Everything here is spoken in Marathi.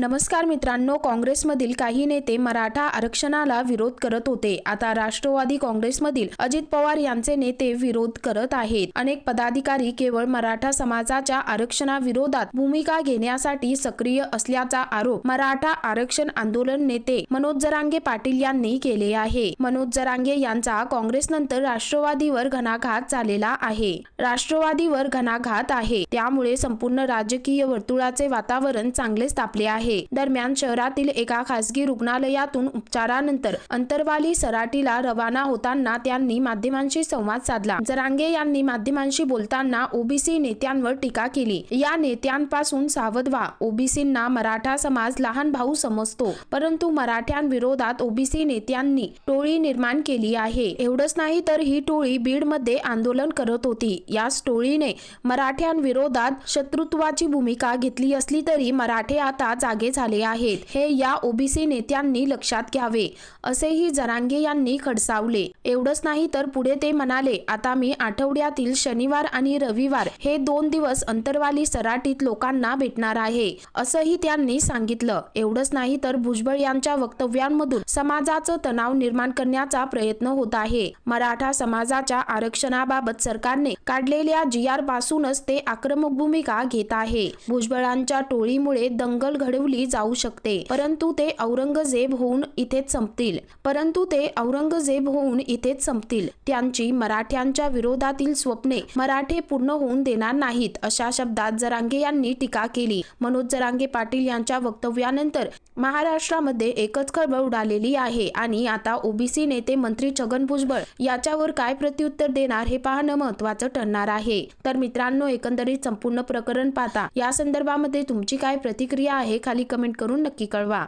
नमस्कार मित्रांनो काँग्रेसमधील काही नेते मराठा आरक्षणाला विरोध करत होते. आता राष्ट्रवादी काँग्रेसमधील अजित पवार यांचे नेते विरोध करत आहेत. अनेक पदाधिकारी केवळ मराठा समाजाच्या आरक्षणाविरोधात भूमिका घेण्यासाठी सक्रिय असल्याचा आरोप मराठा आरक्षण आंदोलन नेते मनोज जरांगे पाटील यांनी केले आहे. मनोज जरांगे यांचा काँग्रेसनंतर राष्ट्रवादीवर घणाघात झालेला आहे. राष्ट्रवादीवर घणाघात आहे. त्यामुळे संपूर्ण राजकीय वर्तुळाचे वातावरण चांगलेच तापले आहे. आहे. दरम्यान शहरातील एका खासगी रुग्णालयातून उपचारानंतर अंतरवाली सराटीला रवाना होताना त्यांनी माध्यमांशी संवाद साधला. जरांगे यांनी माध्यमांशी बोलताना ओबीसी नेत्यांवर टीका केली. या नेत्यांपासून सावध व्हा. ओबीसींना मराठा समाज लहान भाऊ समजतो. परंतु मराठ्यांविरोधात ओबीसी नेत्यांनी टोळी निर्माण केली आहे. एवढंच नाही तर ही टोळी बीडमध्ये आंदोलन करत होती. याच टोळीने मराठ्यांविरोधात शत्रुत्वाची भूमिका घेतली असली तरी मराठे आता जागे झाले आहेत. हे या ओबीसी नेत्यांनी लक्षात घ्यावे असेही जरांगे यांनी खडसावले. एवढंच नाही तर पुढे ते म्हणाले आता मी आठवड्यातील शनिवार आणि रविवार हे दोन दिवस अंतरवाली सराटीत लोकांना भेटणार आहे असंही त्यांनी सांगितलं. एवढंच नाही तर भुजबळ यांच्या वक्तव्यांमधून समाजाचं तणाव निर्माण करण्याचा प्रयत्न होत आहे. मराठा समाजाच्या आरक्षणाबाबत सरकारने काढलेल्या जी आर पासूनच ते आक्रमक भूमिका घेत आहे. भुजबळांच्या टोळीमुळे दंगल घडवली जाऊ शकते. परंतु ते औरंगजेब होऊन इथेच संपतील. परंतु ते औरंगजेब होऊन इथेच संपतील. त्यांची मराठ्यांच्या विरोधातील स्वप्ने मराठे पूर्ण होऊन देणार नाहीत अशा शब्दात जरांगे यांनी टीका केली. मनोज जरांगे पाटील यांच्या वक्तव्यानंतर महाराष्ट्रामध्ये एकच खळबळ उडालेली आहे आणि आता ओबीसी नेते मंत्री छगन भुजबळ याच्यावर काय प्रत्युत्तर देणार हे पाहणं महत्वाचं ठरणार आहे. तर मित्रांनो एकंदरीत संपूर्ण प्रकरण पाहता या संदर्भामध्ये तुमची काय प्रतिक्रिया आहे? खाली खाली कमेंट करून नक्की कळवा.